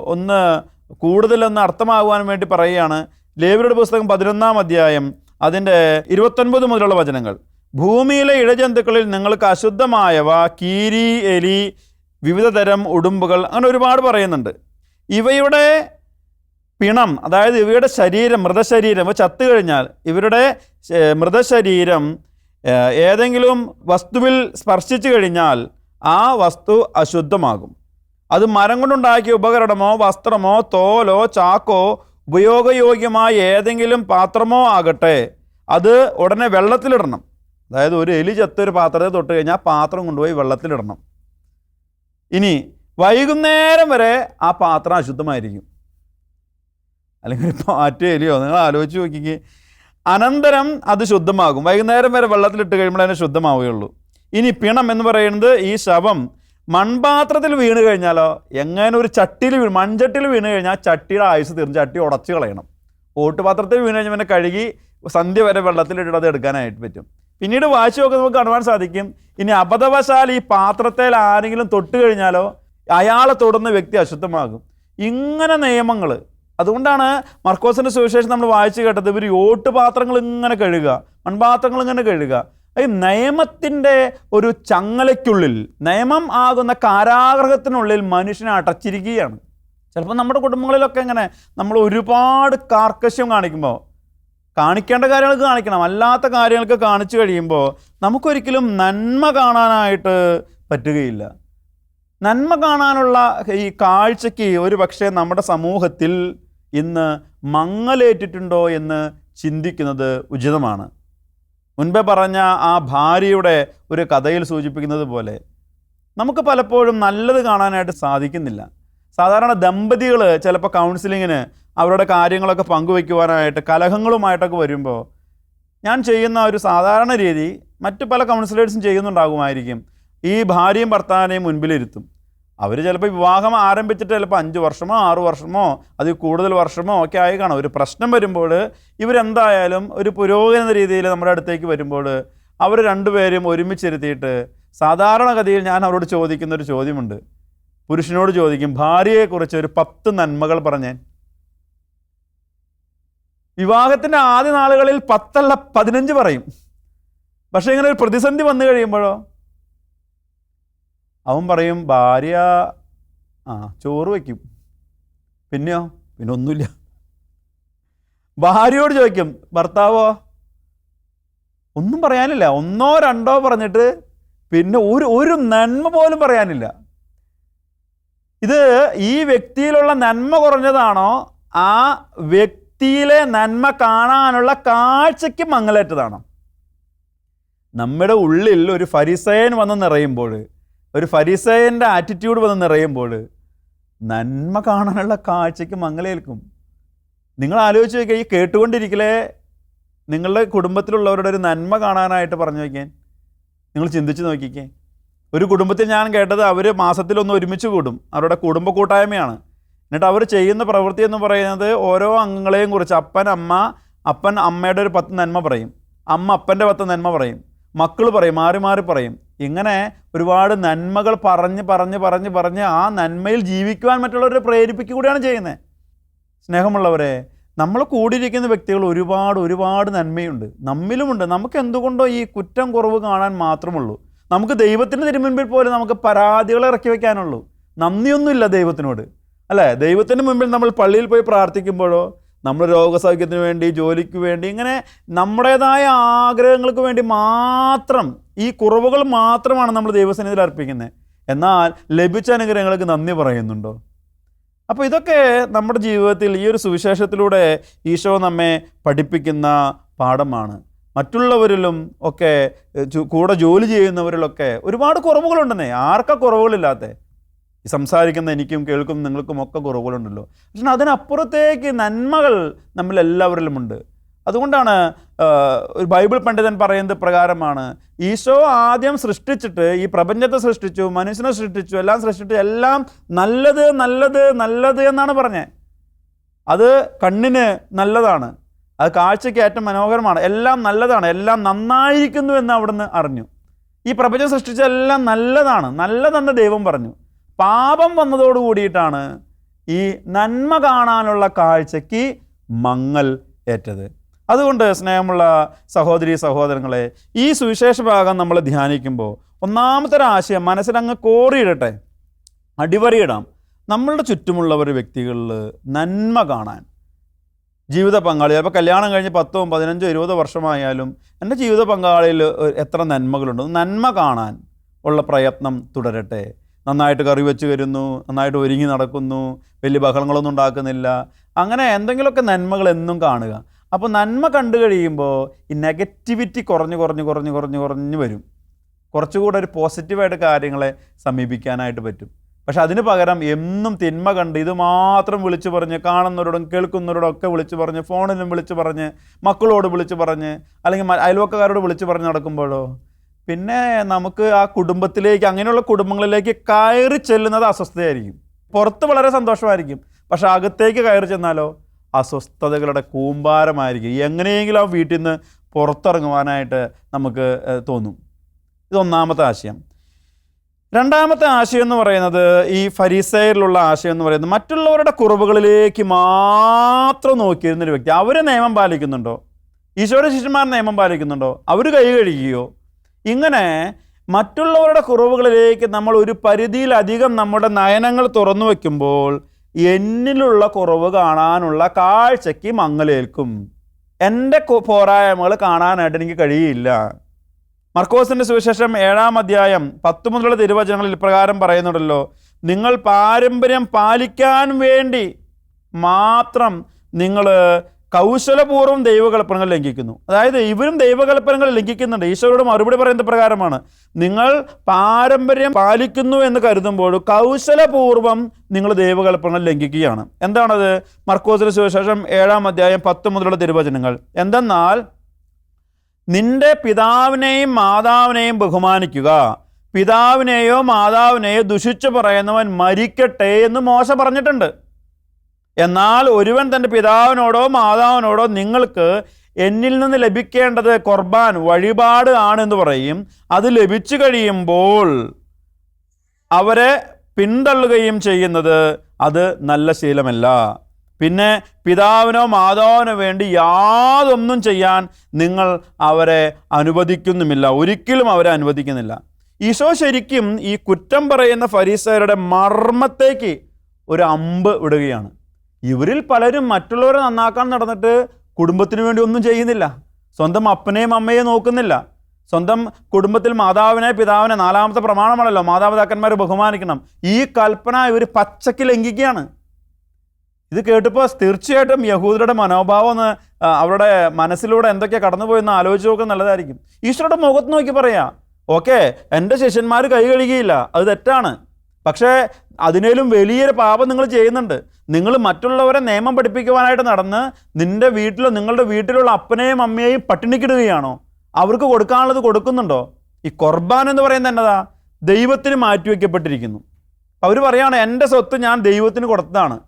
ഒന്ന് കൂടുതലൊന്ന് അർത്ഥമാകുവാൻ വേണ്ടി പറയുകയാണ്. ലേബിയുടെ പുസ്തകം പതിനൊന്നാം അധ്യായം അതിന്റെ ഇരുപത്തൊൻപത് മുതലുള്ള വചനങ്ങൾ. ഭൂമിയിലെ ഇഴജന്തുക്കളിൽ നിങ്ങൾക്ക് അശുദ്ധമായവ കീരി എലി വിവിധ തരം ഉടുമ്പുകൾ അങ്ങനെ ഒരുപാട് പറയുന്നുണ്ട്. ഇവയുടെ പിണം അതായത് ഇവയുടെ ശരീരം മൃതശരീരം ഇവ ചത്തു കഴിഞ്ഞാൽ ഇവരുടെ മൃതശരീരം ഏതെങ്കിലും വസ്തുവിൽ സ്പർശിച്ചു കഴിഞ്ഞാൽ ആ വസ്തു അശുദ്ധമാകും. അത് മരം കൊണ്ടുണ്ടാക്കിയ ഉപകരണമോ വസ്ത്രമോ തോലോ ചാക്കോ ഉപയോഗയോഗ്യമായ ഏതെങ്കിലും പാത്രമോ ആകട്ടെ അത് ഉടനെ വെള്ളത്തിലിടണം. അതായത് ഒരു എലി ചത്തൊരു പാത്രത്തെ തൊട്ട് കഴിഞ്ഞാൽ പാത്രം കൊണ്ടുപോയി വെള്ളത്തിലിടണം. ഇനി വൈകുന്നേരം വരെ ആ പാത്രം അശുദ്ധമായിരിക്കും. അല്ലെങ്കിൽ ഒരു പാറ്റോ എലിയോ നിങ്ങൾ ആലോചിച്ച് നോക്കിക്കേ. അനന്തരം അത് ശുദ്ധമാകും. വൈകുന്നേരം വരെ വെള്ളത്തിലിട്ട് കഴിയുമ്പോൾ അതിനെ ശുദ്ധമാവുകയുള്ളൂ. ഇനി പിണം എന്ന് പറയുന്നത് ഈ ശവം മൺപാത്രത്തിൽ വീണ് കഴിഞ്ഞാലോ എങ്ങനെ ഒരു ചട്ടിയിൽ വീണ് മൺചട്ടിയിൽ വീണ് കഴിഞ്ഞാൽ ചട്ടിയുടെ ആയുസ് തീർന്ന് ചട്ടി ഉടച്ച് കളയണം. ഓട്ടുപാത്രത്തിൽ വീണ് കഴിഞ്ഞാൽ പിന്നെ കഴുകി സന്ധ്യ വരെ വെള്ളത്തിലിട്ടിട്ട് അത് എടുക്കാനായിട്ട് പറ്റും. പിന്നീട് വായിച്ചു നോക്കി നമുക്ക് കാണുവാൻ സാധിക്കും. ഇനി അബദ്ധവശാൽ ഈ പാത്രത്തിൽ ആരെങ്കിലും തൊട്ട് കഴിഞ്ഞാലോ അയാളെ തൊടുന്ന വ്യക്തി അശുദ്ധമാകും. ഇങ്ങനെ നിയമങ്ങൾ അതുകൊണ്ടാണ് മർക്കോസിന്റെ സുവിശേഷം നമ്മൾ വായിച്ചു കേട്ടത്. ഇവർ ഓട്ടുപാത്രങ്ങൾ ഇങ്ങനെ കഴുകുക മൺപാത്രങ്ങൾ ഇങ്ങനെ കഴുകുക. ഈ നിയമത്തിന്റെ ഒരു ചങ്ങലയ്ക്കുള്ളിൽ നിയമം ആകുന്ന കാരാഗ്രഹത്തിനുള്ളിൽ മനുഷ്യനെ അടച്ചിരിക്കുകയാണ്. ചിലപ്പോൾ നമ്മുടെ കുടുംബങ്ങളിലൊക്കെ ഇങ്ങനെ നമ്മൾ ഒരുപാട് കാർക്കശ്യം കാണിക്കുമ്പോൾ കാണിക്കേണ്ട കാര്യങ്ങൾക്ക് കാണിക്കണം അല്ലാത്ത കാര്യങ്ങൾക്ക് കാണിച്ചു കഴിയുമ്പോൾ നമുക്കൊരിക്കലും നന്മ കാണാനായിട്ട് പറ്റുകയില്ല. നന്മ കാണാനുള്ള ഈ കാഴ്ചയ്ക്ക് ഒരു പക്ഷേ നമ്മുടെ സമൂഹത്തിൽ ഇന്ന് മങ്ങലേറ്റിട്ടുണ്ടോ എന്ന് ചിന്തിക്കുന്നത് ഉചിതമാണ്. മുൻപേ പറഞ്ഞ ആ ഭാര്യയുടെ ഒരു കഥയിൽ സൂചിപ്പിക്കുന്നത് പോലെ നമുക്ക് പലപ്പോഴും നല്ലത് കാണാനായിട്ട് സാധിക്കുന്നില്ല. സാധാരണ ദമ്പതികൾ ചിലപ്പോൾ കൗൺസിലിങ്ങിന് അവരുടെ കാര്യങ്ങളൊക്കെ പങ്കുവയ്ക്കുവാനായിട്ട് കലഹങ്ങളുമായിട്ടൊക്കെ വരുമ്പോൾ ഞാൻ ചെയ്യുന്ന ഒരു സാധാരണ രീതി മറ്റു പല കൗൺസിലേഴ്സും ചെയ്യുന്നുണ്ടാകുമായിരിക്കും. ഈ ഭാര്യയും ഭർത്താവിനെയും മുൻപിലിരുത്തും. അവർ ചിലപ്പോൾ വിവാഹം ആരംഭിച്ചിട്ട് ചിലപ്പോൾ അഞ്ച് വർഷമോ ആറു വർഷമോ അതിൽ കൂടുതൽ വർഷമോ ഒക്കെ ആയി കാണും. ഒരു പ്രശ്നം വരുമ്പോൾ ഇവരെന്തായാലും ഒരു പുരോഗതി എന്ന രീതിയിൽ നമ്മുടെ അടുത്തേക്ക് വരുമ്പോൾ അവർ രണ്ടുപേരും ഒരുമിച്ചിരുത്തിയിട്ട് സാധാരണഗതിയിൽ ഞാൻ അവരോട് ചോദിക്കുന്ന ഒരു ചോദ്യമുണ്ട്. പുരുഷനോട് ചോദിക്കും ഭാര്യയെക്കുറിച്ച് ഒരു പത്ത് നന്മകൾ പറഞ്ഞേൻ. വിവാഹത്തിന്റെ ആദ്യ നാളുകളിൽ പത്തല്ല പതിനഞ്ച് പറയും. പക്ഷേ ഇങ്ങനെ ഒരു പ്രതിസന്ധി വന്നു കഴിയുമ്പോഴോ? അവൻ പറയും ഭാര്യ ആ ചോറ് വയ്ക്കും. പിന്നെയോ? പിന്നെ ഒന്നുമില്ല. ഭാര്യയോട് ചോദിക്കും ഭർത്താവോ? ഒന്നും പറയാനില്ല. ഒന്നോ രണ്ടോ പറഞ്ഞിട്ട് പിന്നെ ഒരു ഒരു നന്മ പോലും പറയാനില്ല. ഇത് ഈ വ്യക്തിയിലുള്ള നന്മ കുറഞ്ഞതാണോ? ആ വ്യക്തിയിലെ നന്മ കാണാനുള്ള കാഴ്ചയ്ക്ക് മങ്ങലേറ്റതാണോ? നമ്മുടെ ഉള്ളിൽ ഒരു ഫരിസയൻ വന്ന് നിറയുമ്പോൾ ഒരു ഫരിസയന്റെ ആറ്റിറ്റ്യൂഡ് വന്ന് നിറയുമ്പോൾ നന്മ കാണാനുള്ള കാഴ്ചയ്ക്ക് മങ്ങലേൽക്കും നിങ്ങൾ ആലോചിച്ച് നോക്കിയാൽ ഈ കേട്ടുകൊണ്ടിരിക്കലേ നിങ്ങളുടെ കുടുംബത്തിലുള്ളവരുടെ ഒരു നന്മ കാണാനായിട്ട് പറഞ്ഞു വയ്ക്കാൻ നിങ്ങൾ ചിന്തിച്ച് നോക്കിക്കേ. ഒരു കുടുംബത്തിൽ ഞാൻ കേട്ടത് അവർ മാസത്തിലൊന്ന് ഒരുമിച്ച് കൂടും. അവരുടെ കുടുംബ കൂട്ടായ്മയാണ്. എന്നിട്ട് അവർ ചെയ്യുന്ന പ്രവൃത്തി എന്ന് പറയുന്നത് ഓരോ അംഗങ്ങളെയും കുറിച്ച് അപ്പൻ അമ്മ അപ്പൻ അമ്മയുടെ ഒരു പത്ത് നന്മ പറയും. അമ്മ അപ്പന്റെ പത്ത് നന്മ പറയും. മക്കൾ പറയും മാറി മാറി പറയും. ഇങ്ങനെ ഒരുപാട് നന്മകൾ പറഞ്ഞ് പറഞ്ഞ് പറഞ്ഞ് പറഞ്ഞ് ആ നന്മയിൽ ജീവിക്കുവാൻ മറ്റുള്ളവരെ പ്രേരിപ്പിക്കുക കൂടിയാണ് ചെയ്യുന്നത്. സ്നേഹമുള്ളവരെ നമ്മൾ കൂടിയിരിക്കുന്ന വ്യക്തികൾ ഒരുപാട് ഒരുപാട് നന്മയുണ്ട്. നമ്മിലുമുണ്ട്. നമുക്ക് എന്തുകൊണ്ടോ ഈ കുറ്റം കുറവ് കാണാൻ മാത്രമുള്ളൂ. നമുക്ക് ദൈവത്തിന്റെ തിരുമുൻപിൽ പോലും നമുക്ക് പരാതികൾ ഇറക്കി വയ്ക്കാനുള്ളൂ നന്ദിയൊന്നുമില്ല ദൈവത്തിനോട്. അല്ലേ? ദൈവത്തിന് മുമ്പിൽ നമ്മൾ പള്ളിയിൽ പോയി പ്രാർത്ഥിക്കുമ്പോഴോ നമ്മൾ രോഗസൗഖ്യത്തിന് വേണ്ടി ജോലിക്ക് വേണ്ടി ഇങ്ങനെ നമ്മുടേതായ ആഗ്രഹങ്ങൾക്ക് വേണ്ടി മാത്രം ഈ കുറവുകൾ മാത്രമാണ് നമ്മൾ ദൈവസന്നിധിയിൽ അർപ്പിക്കുന്നത്. എന്നാൽ ലഭിച്ച അനുഗ്രഹങ്ങൾക്ക് നന്ദി പറയുന്നുണ്ടോ? അപ്പോൾ ഇതൊക്കെ നമ്മുടെ ജീവിതത്തിൽ ഈ ഒരു സുവിശേഷത്തിലൂടെ ഈശോ നമ്മെ പഠിപ്പിക്കുന്ന പാഠമാണ്. മറ്റുള്ളവരിലും ഒക്കെ കൂടെ ജോലി ചെയ്യുന്നവരിലൊക്കെ ഒരുപാട് കുറവുകളുണ്ടെന്നേ. ആർക്കാ കുറവുകളില്ലാത്ത? സംസാരിക്കുന്ന എനിക്കും കേൾക്കും നിങ്ങൾക്കും ഒക്കെ കുറവുകളുണ്ടല്ലോ. പക്ഷെ അതിനപ്പുറത്തേക്ക് നന്മകൾ നമ്മളെല്ലാവരിലുമുണ്ട് അതുകൊണ്ടാണ് ഒരു ബൈബിൾ പണ്ഡിതൻ പറയുന്നത് പ്രകാരമാണ് ഈശോ ആദ്യം സൃഷ്ടിച്ചിട്ട് ഈ പ്രപഞ്ചത്തെ സൃഷ്ടിച്ചു മനുഷ്യനെ സൃഷ്ടിച്ചു എല്ലാം സൃഷ്ടിച്ചു എല്ലാം നല്ലത് നല്ലത് നല്ലത് എന്നാണ് പറഞ്ഞത് അത് കണ്ണിന് നല്ലതാണ്. അത് കാഴ്ചയ്ക്ക് ഏറ്റവും മനോഹരമാണ്. എല്ലാം നല്ലതാണ്. എല്ലാം നന്നായിരിക്കുന്നു എന്ന് അവിടുന്ന് അറിഞ്ഞു. ഈ പ്രപഞ്ചം സൃഷ്ടിച്ച എല്ലാം നല്ലതാണ്. നല്ലതെന്ന് ദൈവം പറഞ്ഞു. പാപം വന്നതോട് കൂടിയിട്ടാണ് ഈ നന്മ കാണാനുള്ള കാഴ്ചയ്ക്ക് മങ്ങൽ ഏറ്റത്. അതുകൊണ്ട് സ്നേഹമുള്ള സഹോദരി സഹോദരങ്ങളെ ഈ സുവിശേഷ ഭാഗം നമ്മൾ ധ്യാനിക്കുമ്പോൾ ഒന്നാമത്തെ ഒരു ആശയം മനസ്സിലങ്ങ് കോറിയിടട്ടെ. അടിവരയിടാം നമ്മളുടെ ചുറ്റുമുള്ളവർ വ്യക്തികളിൽ നന്മ കാണാൻ. ജീവിത പങ്കാളി അപ്പോൾ കല്യാണം കഴിഞ്ഞ് പത്തോ പതിനഞ്ചോ ഇരുപതോ വർഷമായാലും എന്റെ ജീവിത പങ്കാളിയിൽ എത്ര നന്മകളുണ്ട്. നന്മ കാണാൻ ഉള്ള പ്രയത്നം തുടരട്ടെ. നന്നായിട്ട് കറി വെച്ച് വരുന്നു നന്നായിട്ട് ഒരുങ്ങി നടക്കുന്നു വലിയ ബഹളങ്ങളൊന്നും ഉണ്ടാക്കുന്നില്ല. അങ്ങനെ എന്തെങ്കിലുമൊക്കെ നന്മകൾ എന്നും കാണുക. അപ്പോൾ നന്മ കണ്ടു കഴിയുമ്പോൾ ഈ നെഗറ്റിവിറ്റി കുറഞ്ഞ് കുറഞ്ഞ് കുറഞ്ഞ് കുറഞ്ഞ് കുറഞ്ഞ് വരും. കുറച്ചുകൂടെ ഒരു പോസിറ്റീവായിട്ട് കാര്യങ്ങളെ സമീപിക്കാനായിട്ട് പറ്റും. പക്ഷെ അതിന് പകരം എന്നും തിന്മ കണ്ട് ഇത് മാത്രം വിളിച്ചു പറഞ്ഞ് കാണുന്നവരോടും കേൾക്കുന്നവരോടും ഒക്കെ വിളിച്ചു പറഞ്ഞ് ഫോണിലും വിളിച്ചു പറഞ്ഞ് മക്കളോട് വിളിച്ചു പറഞ്ഞ് അല്ലെങ്കിൽ അയൽവക്കക്കാരോട് വിളിച്ചു പറഞ്ഞ് നടക്കുമ്പോഴോ പിന്നെ നമുക്ക് ആ കുടുംബത്തിലേക്ക് അങ്ങനെയുള്ള കുടുംബങ്ങളിലേക്ക് കയറി ചെല്ലുന്നത് അസ്വസ്ഥതയായിരിക്കും. പുറത്ത് വളരെ സന്തോഷമായിരിക്കും. പക്ഷെ അകത്തേക്ക് കയറി ചെന്നാലോ അസ്വസ്ഥതകളുടെ കൂമ്പാരമായിരിക്കും. എങ്ങനെയെങ്കിലും ആ വീട്ടിൽ നിന്ന് പുറത്തിറങ്ങുവാനായിട്ട് നമുക്ക് തോന്നും. ഇതൊന്നാമത്തെ ആശയം. രണ്ടാമത്തെ ആശയം എന്ന് പറയുന്നത് ഈ ഫരീസയിലുള്ള ആശയം എന്ന് പറയുന്നത് മറ്റുള്ളവരുടെ കുറവുകളിലേക്ക് മാത്രം നോക്കിയിരുന്നൊരു വ്യക്തി അവർ നിയമം പാലിക്കുന്നുണ്ടോ? ഈശോയുടെ ശിഷ്യന്മാർ നിയമം പാലിക്കുന്നുണ്ടോ? അവർ കൈ കഴുകിയോ? ഇങ്ങനെ മറ്റുള്ളവരുടെ കുറവുകളിലേക്ക് നമ്മൾ ഒരു പരിധിയിലധികം നമ്മുടെ നയനങ്ങൾ തുറന്നു വയ്ക്കുമ്പോൾ എന്നിലുള്ള കുറവ് കാണാനുള്ള കാഴ്ചയ്ക്ക് മങ്ങലേൽക്കും. എന്റെ പോരായ്മകൾ കാണാനായിട്ട് എനിക്ക് കഴിയില്ല. മർക്കോസിന്റെ സുവിശേഷം ഏഴാം അധ്യായം പത്ത് മുതലുള്ള തിരുവചനങ്ങളിൽ ഇപ്രകാരം പറയുന്നുണ്ടല്ലോ നിങ്ങൾ പാരമ്പര്യം പാലിക്കാൻ വേണ്ടി മാത്രം നിങ്ങൾ കൗശലപൂർവം ദൈവകൽപ്പനകൾ ലംഘിക്കുന്നു. അതായത് ഇവരും ദൈവകൽപ്പനകൾ ലംഘിക്കുന്നുണ്ട്. ഈശോയുടെ മറുപടി പറയുന്ന പ്രകാരമാണ് നിങ്ങൾ പാരമ്പര്യം പാലിക്കുന്നു എന്ന് കരുതുമ്പോൾ കൗശലപൂർവം നിങ്ങൾ ദൈവകൽപ്പനകൾ ലംഘിക്കുകയാണ്. എന്താണത്? മർക്കോസിന് സുവിശേഷം ഏഴാം അധ്യായം പത്ത് മുതലുള്ള തിരുവചനങ്ങൾ. എന്തെന്നാൽ നിന്റെ പിതാവിനെയും മാതാവിനെയും ബഹുമാനിക്കുക. പിതാവിനെയോ മാതാവിനെയോ ദുഷിച്ചു പറയുന്നവൻ മരിക്കട്ടെ എന്ന് മോശ പറഞ്ഞിട്ടുണ്ട്. എന്നാൽ ഒരുവൻ തന്റെ പിതാവിനോടോ മാതാവിനോടോ നിങ്ങൾക്ക് എന്നിൽ നിന്ന് ലഭിക്കേണ്ടത് കുർബാൻ വഴിപാട് ആണെന്ന് പറയും. അത് ലഭിച്ചു കഴിയുമ്പോൾ അവരെ പിന്തള്ളുകയും ചെയ്യുന്നത് അത് നല്ല ശീലമല്ല. പിന്നെ പിതാവിനോ മാതാവിനോ വേണ്ടി യാതൊന്നും ചെയ്യാൻ നിങ്ങൾ അവരെ അനുവദിക്കുന്നുമില്ല. ഒരിക്കലും അവരെ അനുവദിക്കുന്നില്ല. ഈശോ ശരിക്കും ഈ കുറ്റം പറയുന്ന ഫരീസരുടെ മർമ്മത്തേക്ക് ഒരു അമ്പ് വിടുകയാണ്. ഇവരിൽ പലരും മറ്റുള്ളവരെ നന്നാക്കാൻ നടന്നിട്ട് കുടുംബത്തിന് വേണ്ടി ഒന്നും ചെയ്യുന്നില്ല. സ്വന്തം അപ്പനെയും അമ്മയെയും നോക്കുന്നില്ല. സ്വന്തം കുടുംബത്തിൽ മാതാവിനെ പിതാവിനെ നാലാമത്തെ പ്രമാണമാണല്ലോ. മാതാപിതാക്കന്മാരെ ബഹുമാനിക്കണം. ഈ കൽപ്പന ഇവർ പച്ചയ്ക്ക് ലംഘിക്കുകയാണ്. ഇത് കേട്ടപ്പോൾ തീർച്ചയായിട്ടും യഹൂദരുടെ മനോഭാവം ഒന്ന് അവരുടെ മനസ്സിലൂടെ എന്തൊക്കെയാണ് കടന്നുപോയെന്ന് ആലോചിച്ച് നോക്കാൻ നല്ലതായിരിക്കും. ഈശ്വരുടെ മുഖത്ത് നോക്കി പറയാം ഓക്കെ എന്റെ ശിഷ്യന്മാർ കൈ കഴുകിയില്ല. അത് തെറ്റാണ്. പക്ഷേ അതിനേലും വലിയൊരു പാപം നിങ്ങൾ ചെയ്യുന്നുണ്ട്. നിങ്ങൾ മറ്റുള്ളവരെ നിയമം പഠിപ്പിക്കുവാനായിട്ട് നടന്ന് നിന്റെ വീട്ടിലോ നിങ്ങളുടെ വീട്ടിലുള്ള അപ്പനെയും അമ്മയെയും പട്ടിണിക്കിടുകയാണോ? അവർക്ക് കൊടുക്കാനുള്ളത് കൊടുക്കുന്നുണ്ടോ? ഈ കുർബാൻ എന്ന് പറയുന്നത് എന്നതാ? ദൈവത്തിന് മാറ്റിവെക്കപ്പെട്ടിരിക്കുന്നു അവർ പറയുകയാണ് എന്റെ സ്വത്ത് ഞാൻ ദൈവത്തിന് കൊടുത്തതാണ്.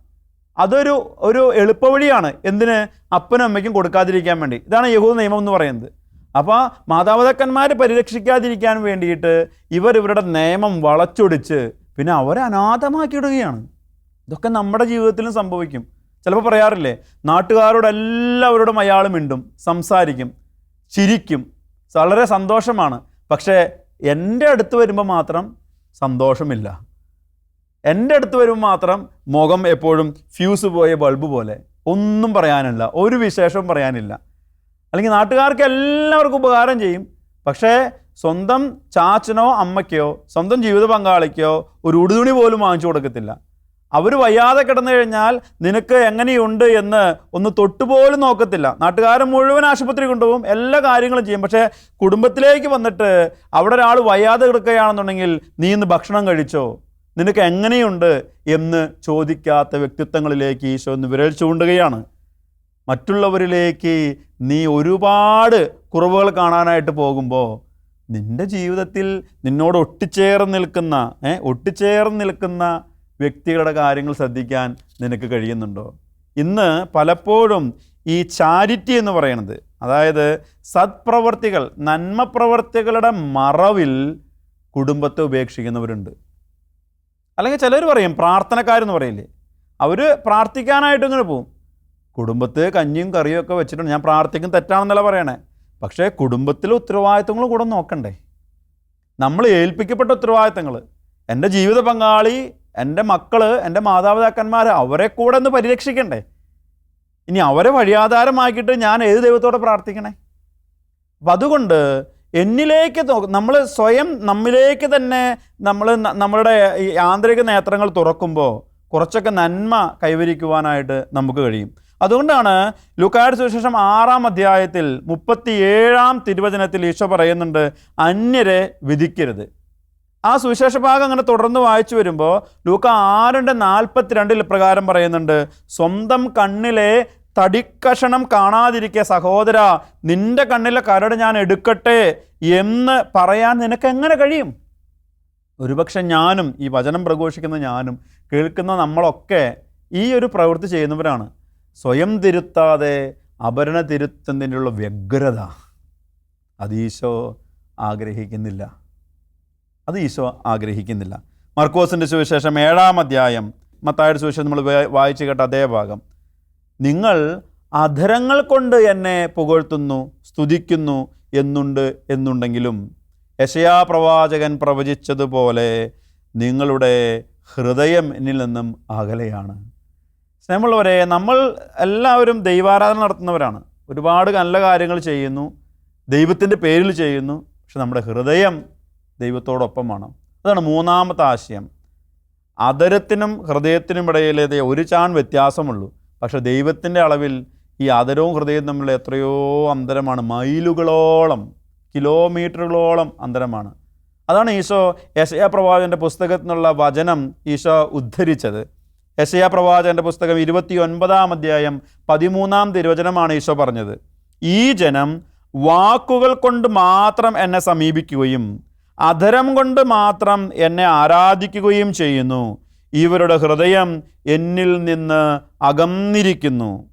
അതൊരു ഒരു എളുപ്പവഴിയാണ്. എന്തിന്? അപ്പനും അമ്മയ്ക്കും കൊടുക്കാതിരിക്കാൻ വേണ്ടി. ഇതാണ് യഹൂദ നിയമം എന്ന് പറയുന്നത്. അപ്പോൾ മാതാപിതാക്കന്മാർ പരിരക്ഷിക്കാതിരിക്കാൻ വേണ്ടിയിട്ട് ഇവർ ഇവരുടെ നിയമം വളച്ചൊടിച്ച് പിന്നെ അവരെ അനാഥമാക്കിയിടുകയാണ്. ഇതൊക്കെ നമ്മുടെ ജീവിതത്തിലും സംഭവിക്കും. ചിലപ്പോൾ പറയാറില്ലേ നാട്ടുകാരോട് എല്ലാവരോടും അയാൾ മിണ്ടും സംസാരിക്കും ചിരിക്കും. വളരെ സന്തോഷമാണ്. പക്ഷേ എന്റെ അടുത്ത് വരുമ്പോൾ മാത്രം സന്തോഷമില്ല. എന്റെ അടുത്ത് വരുമ്പോൾ മാത്രം മുഖം എപ്പോഴും ഫ്യൂസ് പോയ ബൾബ് പോലെ. ഒന്നും പറയാനില്ല ഒരു വിശേഷവും പറയാനില്ല. അല്ലെങ്കിൽ നാട്ടുകാർക്ക് എല്ലാവർക്കും ഉപകാരം ചെയ്യും. പക്ഷേ സ്വന്തം ചാച്ചനോ അമ്മയ്ക്കോ സ്വന്തം ജീവിത പങ്കാളിക്കോ ഒരു ഉടുതുണി പോലും വാങ്ങിച്ചു കൊടുക്കത്തില്ല. അവർ വയ്യാതെ കിടന്നു കഴിഞ്ഞാൽ നിനക്ക് എങ്ങനെയുണ്ട് എന്ന് ഒന്ന് തൊട്ടുപോലും നോക്കത്തില്ല. നാട്ടുകാരൻ മുഴുവൻ ആശുപത്രി കൊണ്ടുപോകും എല്ലാ കാര്യങ്ങളും ചെയ്യും. പക്ഷേ കുടുംബത്തിലേക്ക് വന്നിട്ട് അവിടെ ഒരാൾ വയ്യാതെ കിടക്കുകയാണെന്നുണ്ടെങ്കിൽ നീ ഇന്ന് ഭക്ഷണം കഴിച്ചോ? നിനക്ക് എങ്ങനെയുണ്ട് എന്ന് ചോദിക്കാത്ത വ്യക്തിത്വങ്ങളിലേക്ക് ഈശോ ഒന്ന് വിരൽ ചൂണ്ടുകയാണ്. മറ്റുള്ളവരിലേക്ക് നീ ഒരുപാട് കുറവുകൾ കാണാനായിട്ട് പോകുമ്പോൾ നിന്റെ ജീവിതത്തിൽ നിന്നോട് ഒട്ടിച്ചേർന്ന് നിൽക്കുന്ന ഏ ഒട്ടിച്ചേർന്ന് നിൽക്കുന്ന വ്യക്തികളുടെ കാര്യങ്ങൾ ശ്രദ്ധിക്കാൻ നിനക്ക് കഴിയുന്നുണ്ടോ? ഇന്ന് പലപ്പോഴും ഈ ചാരിറ്റി എന്ന് പറയുന്നത് അതായത് സത്പ്രവർത്തികൾ നന്മ പ്രവർത്തികളുടെ മറവിൽ കുടുംബത്തെ ഉപേക്ഷിക്കുന്നവരുണ്ട്. അല്ലെങ്കിൽ ചിലർ പറയും പ്രാർത്ഥനക്കാരെന്ന് പറയില്ലേ? അവർ പ്രാർത്ഥിക്കാനായിട്ട് ഇങ്ങനെ പോവും. കുടുംബത്ത് കഞ്ഞിയും കറിയും ഒക്കെ വെച്ചിട്ടുണ്ട്. ഞാൻ പ്രാർത്ഥിക്കും തെറ്റാണെന്നല്ല പറയണേ. പക്ഷേ കുടുംബത്തിലെ ഉത്തരവാദിത്തങ്ങൾ കൂടെ നോക്കണ്ടേ. നമ്മൾ ഏൽപ്പിക്കപ്പെട്ട ഉത്തരവാദിത്തങ്ങൾ എന്റെ ജീവിത പങ്കാളി എന്റെ മക്കൾ എന്റെ മാതാപിതാക്കന്മാർ അവരെ കൂടെ ഒന്ന് പരിരക്ഷിക്കണ്ടേ. ഇനി അവരെ വഴിയാധാരമാക്കിയിട്ട് ഞാൻ ഏത് ദൈവത്തോടെ പ്രാർത്ഥിക്കണേ? അപ്പം അതുകൊണ്ട് എന്നിലേക്ക് നമ്മൾ സ്വയം നമ്മിലേക്ക് തന്നെ നമ്മൾ നമ്മളുടെ ആന്തരിക നേത്രങ്ങൾ തുറക്കുമ്പോൾ കുറച്ചൊക്കെ നന്മ കൈവരിക്കുവാനായിട്ട് നമുക്ക് കഴിയും. അതുകൊണ്ടാണ് ലുക്കായുടെ സുവിശേഷം ആറാം അധ്യായത്തിൽ മുപ്പത്തിയേഴാം തിരുവചനത്തിൽ ഈശോ പറയുന്നുണ്ട് അന്യരെ വിധിക്കരുത്. ആ സുവിശേഷ ഭാഗം അങ്ങനെ തുടർന്ന് വായിച്ചു വരുമ്പോൾ ലൂക്ക ആറിന്റെ നാൽപ്പത്തിരണ്ടിൽ പ്രകാരം പറയുന്നുണ്ട് സ്വന്തം കണ്ണിലെ തടിക്കഷണം കാണാതിരിക്കെ സഹോദര നിന്റെ കണ്ണിലെ കരട് ഞാൻ എടുക്കട്ടെ എന്ന് പറയാൻ നിനക്ക് എങ്ങനെ കഴിയും? ഒരുപക്ഷെ ഞാനും ഈ വചനം പ്രഘോഷിക്കുന്ന ഞാനും കേൾക്കുന്ന നമ്മളൊക്കെ ഈ ഒരു പ്രവൃത്തി ചെയ്യുന്നവരാണ്. സ്വയം തിരുത്താതെ അപരണ തിരുത്തുന്നതിനുള്ള വ്യഗ്രത അത് ഈശോ ആഗ്രഹിക്കുന്നില്ല. അത് ഈശോ ആഗ്രഹിക്കുന്നില്ല. മർക്കോസിന്റെ സുവിശേഷം ഏഴാം അധ്യായം മത്തായുടെ സുവിശേഷം നമ്മൾ വായിച്ചു കേട്ട അതേ ഭാഗം. നിങ്ങൾ അധരങ്ങൾ കൊണ്ട് എന്നെ പുകഴ്ത്തുന്നു സ്തുതിക്കുന്നു എന്നുണ്ട് എന്നുണ്ടെങ്കിലും യശയാ പ്രവാചകൻ പ്രവചിച്ചതുപോലെ നിങ്ങളുടെ ഹൃദയം എന്നിൽ നിന്നും അകലെയാണ്. സ്നേഹമുള്ളവരെ നമ്മൾ എല്ലാവരും ദൈവാരാധന നടത്തുന്നവരാണ്. ഒരുപാട് നല്ല കാര്യങ്ങൾ ചെയ്യുന്നു. ദൈവത്തിന്റെ പേരിൽ ചെയ്യുന്നു. പക്ഷെ നമ്മുടെ ഹൃദയം ദൈവത്തോടൊപ്പമാണ് അതാണ് മൂന്നാമത്തെ ആശയം. അതരത്തിനും ഹൃദയത്തിനും ഇടയിലെ ഒരു ചാൺ വ്യത്യാസമുള്ളൂ. പക്ഷെ ദൈവത്തിന്റെ അളവിൽ ഈ അതരവും ഹൃദയവും തമ്മിൽ എത്രയോ അന്തരമാണ്. മൈലുകളോളം കിലോമീറ്ററുകളോളം അന്തരമാണ്. അതാണ് ഈശോ യശയ പ്രവാചന്റെ പുസ്തകത്തിൽ നിന്നുള്ള വചനം ഈശോ ഉദ്ധരിച്ചത്. യശയ പ്രവാചകന്റെ പുസ്തകം ഇരുപത്തി ഒൻപതാം അധ്യായം പതിമൂന്നാം തിരുവചനമാണ് ഈശോ പറഞ്ഞത്. ഈ ജനം വാക്കുകൾ കൊണ്ട് മാത്രം എന്നെ സമീപിക്കുകയും അധരം കൊണ്ട് മാത്രം എന്നെ ആരാധിക്കുകയും ചെയ്യുന്നു. ഇവരുടെ ഹൃദയം എന്നിൽ നിന്ന് അകന്നിരിക്കുന്നു.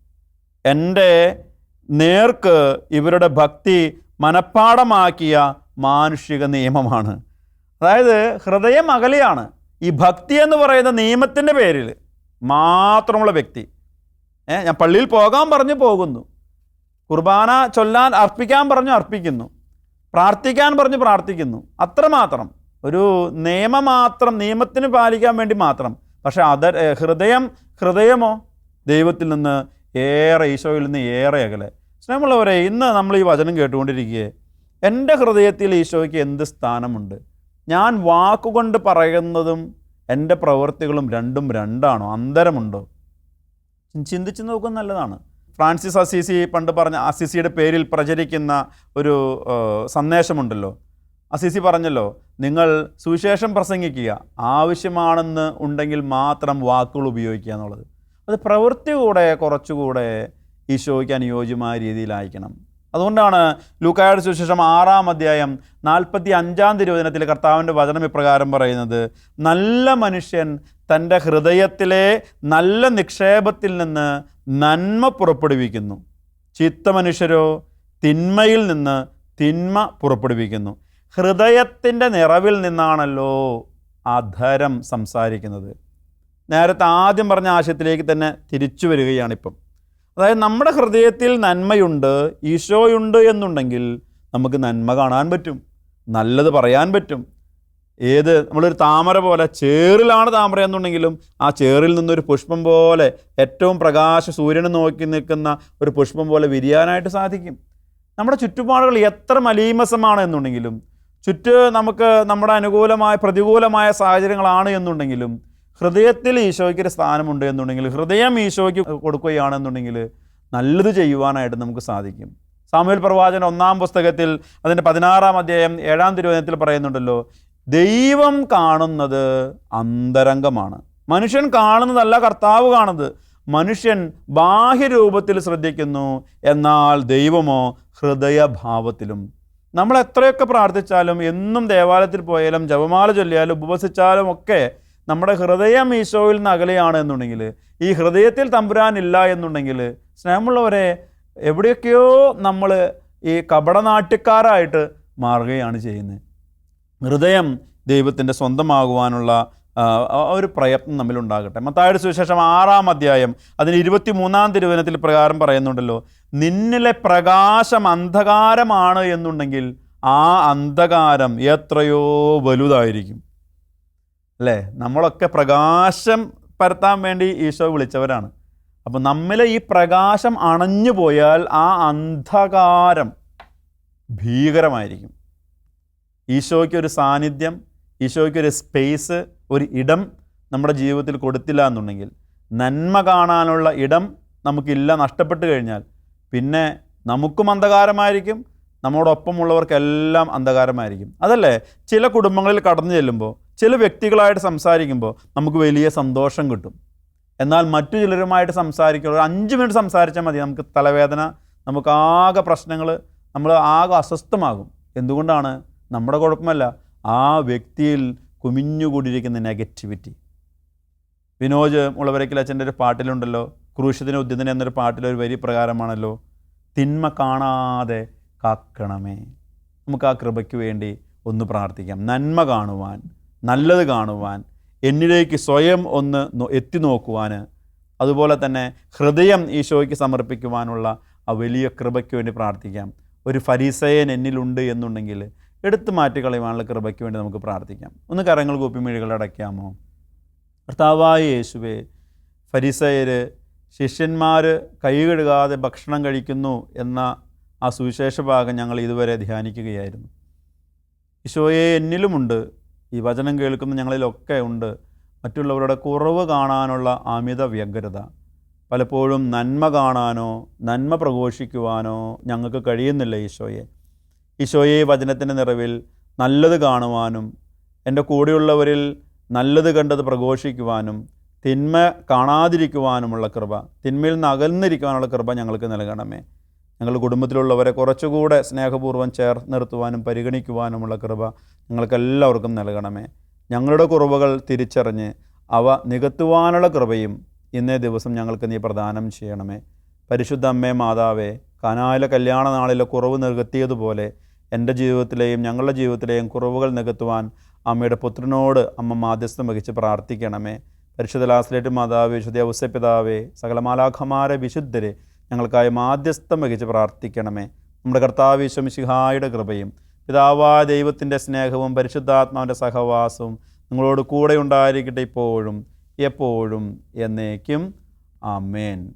എന്റെ നേർക്ക് ഇവരുടെ ഭക്തി മനഃപ്പാടമാക്കിയ മാനുഷിക നിയമമാണ്. അതായത് ഹൃദയം അകലെയാണ്. ഈ ഭക്തി എന്ന് പറയുന്ന നിയമത്തിന്റെ പേരിൽ മാത്രമുള്ള വ്യക്തി. ഞാൻ പള്ളിയിൽ പോകാൻ പറഞ്ഞു പോകുന്നു. കുർബാന ചൊല്ലാൻ അർപ്പിക്കാൻ പറഞ്ഞു അർപ്പിക്കുന്നു. പ്രാർത്ഥിക്കാൻ പറഞ്ഞു പ്രാർത്ഥിക്കുന്നു. അത്രമാത്രം ഒരു നിയമം മാത്രം നിയമത്തിന് പാലിക്കാൻ വേണ്ടി മാത്രം. പക്ഷേ അത ഹൃദയം ഹൃദയമോ? ദൈവത്തിൽ നിന്ന് ഏറെ ഈശോയിൽ നിന്ന് ഏറെ അകലെ. സ്നേഹമുള്ളവരെ ഇന്ന് നമ്മൾ ഈ വചനം കേട്ടുകൊണ്ടിരിക്കുകയെ എന്റെ ഹൃദയത്തിൽ ഈശോയ്ക്ക് എന്ത് സ്ഥാനമുണ്ട്? ഞാൻ വാക്കുകൊണ്ട് പറയുന്നതും എന്റെ പ്രവൃത്തികളും രണ്ടും രണ്ടാണോ? അന്തരമുണ്ടോ? ചിന്തിച്ച് നോക്കുന്നത് നല്ലതാണ്. ഫ്രാൻസിസ് അസീസി പണ്ട് പറഞ്ഞ അസീസിയുടെ പേരിൽ പ്രചരിക്കുന്ന ഒരു സന്ദേശമുണ്ടല്ലോ. അസീസി പറഞ്ഞല്ലോ നിങ്ങൾ സുവിശേഷം പ്രസംഗിക്കുക. ആവശ്യമാണെന്ന് ഉണ്ടെങ്കിൽ മാത്രം വാക്കുകൾ ഉപയോഗിക്കുക എന്നുള്ളത്. അത് പ്രവൃത്തി കൂടെ കുറച്ചുകൂടെ ഈശോയ്ക്ക് അനുയോജ്യമായ രീതിയിലായിരിക്കണം അതുകൊണ്ടാണ് ലൂക്കായുടെ സുവിശേഷം ആറാം അധ്യായം നാൽപ്പത്തി അഞ്ചാം തിരുവചനത്തിലെ കർത്താവിന്റെ വചനം ഇപ്രകാരം പറയുന്നത് നല്ല മനുഷ്യൻ തന്റെ ഹൃദയത്തിലെ നല്ല നിക്ഷേപത്തിൽ നിന്ന് നന്മ പുറപ്പെടുവിക്കുന്നു. ചിത്ത മനുഷ്യരോ തിന്മയിൽ നിന്ന് തിന്മ പുറപ്പെടുവിക്കുന്നു. ഹൃദയത്തിന്റെ നിറവിൽ നിന്നാണല്ലോ അധരം സംസാരിക്കുന്നത്. നേരത്തെ ആദ്യം പറഞ്ഞ ആശയത്തിലേക്ക് തന്നെ തിരിച്ചു വരികയാണിപ്പം. അതായത് നമ്മുടെ ഹൃദയത്തിൽ നന്മയുണ്ട് ഈശോയുണ്ട് എന്നുണ്ടെങ്കിൽ നമുക്ക് നന്മ കാണാൻ പറ്റും നല്ലത് പറയാൻ പറ്റും. ഏത് നമ്മളൊരു താമര പോലെ ചേറിലാണ് താമര എന്നുണ്ടെങ്കിലും ആ ചേറിൽ നിന്നൊരു പുഷ്പം പോലെ ഏറ്റവും പ്രകാശ സൂര്യനെ നോക്കി നിൽക്കുന്ന ഒരു പുഷ്പം പോലെ വിരിയാനായിട്ട് സാധിക്കും. നമ്മുടെ ചുറ്റുപാടുകൾ എത്ര മലീമസമാണ് എന്നുണ്ടെങ്കിലും ചുറ്റ് നമുക്ക് നമ്മുടെ അനുകൂലമായ പ്രതികൂലമായ സാഹചര്യങ്ങളാണ് എന്നുണ്ടെങ്കിലും ഹൃദയത്തിൽ ഈശോയ്ക്ക് ഒരു സ്ഥാനമുണ്ട് എന്നുണ്ടെങ്കിൽ ഹൃദയം ഈശോയ്ക്ക് കൊടുക്കുകയാണെന്നുണ്ടെങ്കിൽ നല്ലത് ചെയ്യുവാനായിട്ട് നമുക്ക് സാധിക്കും. സാമൂഹ്യ പ്രവാചന ഒന്നാം പുസ്തകത്തിൽ അതിന്റെ പതിനാറാം അധ്യായം ഏഴാം തിരുവചനത്തിൽ പറയുന്നുണ്ടല്ലോ ദൈവം കാണുന്നത് അന്തരംഗമാണ്. മനുഷ്യൻ കാണുന്നതല്ല കർത്താവ് കാണുന്നത്. മനുഷ്യൻ ബാഹ്യരൂപത്തിൽ ശ്രദ്ധിക്കുന്നു എന്നാൽ ദൈവമോ ഹൃദയഭാവത്തിലും. നമ്മൾ എത്രയൊക്കെ പ്രാർത്ഥിച്ചാലും എന്നും ദേവാലയത്തിൽ പോയാലും ജപമാല ചൊല്ലിയാലും ഉപവസിച്ചാലും ഒക്കെ നമ്മുടെ ഹൃദയം ഈശോയിൽ നിന്ന് അകലെയാണ് എന്നുണ്ടെങ്കിൽ ഈ ഹൃദയത്തിൽ തമ്പുരാനില്ല എന്നുണ്ടെങ്കിൽ സ്നേഹമുള്ളവരെ എവിടെയൊക്കെയോ നമ്മൾ ഈ കപടനാട്യക്കാരായിട്ട് മാറുകയാണ് ചെയ്യുന്നത്. ഹൃദയം ദൈവത്തിന്റെ സ്വന്തമാകുവാനുള്ള ഒരു പ്രയത്നം നമ്മിലുണ്ടാകട്ടെ മത്തായുടെ സുവിശേഷം ആറാം അധ്യായം അതിന് ഇരുപത്തി മൂന്നാം തിരുവനത്തിൽ പ്രകാരം പറയുന്നുണ്ടല്ലോ നിന്നിലെ പ്രകാശം അന്ധകാരമാണ് എന്നുണ്ടെങ്കിൽ ആ അന്ധകാരം എത്രയോ വലുതായിരിക്കും. അല്ലേ? നമ്മളൊക്കെ പ്രകാശം പരത്താൻ വേണ്ടി ഈശോ വിളിച്ചവരാണ്. അപ്പം നമ്മിലെ ഈ പ്രകാശം അണഞ്ഞു പോയാൽ ആ അന്ധകാരം ഭീകരമായിരിക്കും. ഈശോയ്ക്കൊരു സാന്നിധ്യം ഈശോയ്ക്കൊരു സ്പേസ് ഒരു ഇടം നമ്മുടെ ജീവിതത്തിൽ കൊടുത്തില്ല എന്നുണ്ടെങ്കിൽ നന്മ കാണാനുള്ള ഇടം നമുക്കില്ല നഷ്ടപ്പെട്ട് കഴിഞ്ഞാൽ പിന്നെ നമുക്കും അന്ധകാരമായിരിക്കും നമ്മോടൊപ്പമുള്ളവർക്കെല്ലാം അന്ധകാരമായിരിക്കും. അതല്ലേ? ചില കുടുംബങ്ങളിൽ കടന്നു ചെല്ലുമ്പോൾ ചില വ്യക്തികളായിട്ട് സംസാരിക്കുമ്പോൾ നമുക്ക് വലിയ സന്തോഷം കിട്ടും. എന്നാൽ മറ്റു ചിലരുമായിട്ട് സംസാരിക്കുക ഒരു അഞ്ച് മിനിറ്റ് സംസാരിച്ചാൽ മതി. നമുക്ക് തലവേദന നമുക്ക് ആകെ പ്രശ്നങ്ങൾ നമ്മൾ ആകെ അസ്വസ്ഥമാകും. എന്തുകൊണ്ടാണ്? നമ്മുടെ കുഴപ്പമല്ല. ആ വ്യക്തിയിൽ കുമിഞ്ഞുകൂടിയിരിക്കുന്ന നെഗറ്റിവിറ്റി. വിനോജ് മുളവരക്കിൽ അച്ഛന്റെ ഒരു പാട്ടിലുണ്ടല്ലോ. ക്രൂശത്തിന് ഉദ്യതന എന്നൊരു പാട്ടിലൊരു വരി പ്രകാരമാണല്ലോ. തിന്മ കാണാതെ കാക്കണമേ. നമുക്ക് ആ കൃപയ്ക്ക് വേണ്ടി ഒന്ന് പ്രാർത്ഥിക്കാം. നന്മ കാണുവാൻ നല്ലത് കാണുവാൻ എന്നിലേക്ക് സ്വയം ഒന്ന് എത്തി നോക്കുവാൻ അതുപോലെ തന്നെ ഹൃദയം ഈശോയ്ക്ക് സമർപ്പിക്കുവാനുള്ള ആ വലിയ കൃപയ്ക്ക് വേണ്ടി പ്രാർത്ഥിക്കാം. ഒരു ഫരീസയൻ എന്നിലുണ്ട് എന്നുണ്ടെങ്കിൽ എടുത്തു മാറ്റി കളയുവാനുള്ള കൃപയ്ക്ക് വേണ്ടി നമുക്ക് പ്രാർത്ഥിക്കാം. ഒന്ന് കരങ്ങൾ കൂപ്പി മിഴികൾ അടയ്ക്കാമോ? കർത്താവായ യേശുവേ ഫരീസയർ ശിഷ്യന്മാർ കൈ കഴുകാതെ ഭക്ഷണം കഴിക്കുന്നു എന്ന ആ സുവിശേഷ ഭാഗം ഞങ്ങൾ ഇതുവരെ ധ്യാനിക്കുകയായിരുന്നു. ഈശോയെ എന്നിലുമുണ്ട് ഈ വചനം കേൾക്കുന്ന ഞങ്ങളിലൊക്കെ ഉണ്ട്. മറ്റുള്ളവരുടെ കുറവ് കാണാനുള്ള അമിത വ്യഗ്രത. പലപ്പോഴും നന്മ കാണാനോ നന്മ പ്രഘോഷിക്കുവാനോ ഞങ്ങൾക്ക് കഴിയുന്നില്ല ഈശോയെ. ഈശോയെ വചനത്തിന്റെ നിറവിൽ നല്ലത് കാണുവാനും എന്റെ കൂടെയുള്ളവരിൽ നല്ലത് കണ്ടത് പ്രഘോഷിക്കുവാനും തിന്മ കാണാതിരിക്കുവാനുമുള്ള കൃപ തിന്മയിൽ നിന്ന് അകന്നിരിക്കുവാനുള്ള കൃപ ഞങ്ങൾക്ക് നൽകണമേ. ഞങ്ങളുടെ കുടുംബത്തിലുള്ളവരെ കുറച്ചുകൂടെ സ്നേഹപൂർവം ചേർത്ത് നിർത്തുവാനും പരിഗണിക്കുവാനുമുള്ള കൃപ ഞങ്ങൾക്കെല്ലാവർക്കും നൽകണമേ. ഞങ്ങളുടെ കുറവുകൾ തിരിച്ചറിഞ്ഞ് അവ നികത്തുവാനുള്ള കൃപയും ഇന്നേ ദിവസം ഞങ്ങൾക്ക് നീ പ്രദാനം ചെയ്യണമേ. പരിശുദ്ധ അമ്മേ മാതാവേ കനായിലെ കല്യാണ നാളിലെ കുറവ് നികത്തിയതുപോലെ എന്റെ ജീവിതത്തിലെയും ഞങ്ങളുടെ ജീവിതത്തിലെയും കുറവുകൾ നികത്തുവാൻ അമ്മയുടെ പുത്രനോട് അമ്മ മാധ്യസ്ഥം വഹിച്ച് പ്രാർത്ഥിക്കണമേ. പരിശുദ്ധ ലാസ്ലേറ്റ് മാതാവ് വിശുദ്ധ ഔസപിതാവേ സകലമാലാഖമാരെ വിശുദ്ധരെ ഞങ്ങൾക്കായി മാധ്യസ്ഥം വഹിച്ച് പ്രാർത്ഥിക്കണമേ. നമ്മുടെ കർത്താവ് ശമിശിഹായുടെ കൃപയും പിതാവായ ദൈവത്തിന്റെ സ്നേഹവും പരിശുദ്ധാത്മാവിന്റെ സഹവാസവും നിങ്ങളോട് കൂടെ ഉണ്ടായിരിക്കട്ടെ ഇപ്പോഴും എപ്പോഴും എന്നേക്കും. ആമേൻ.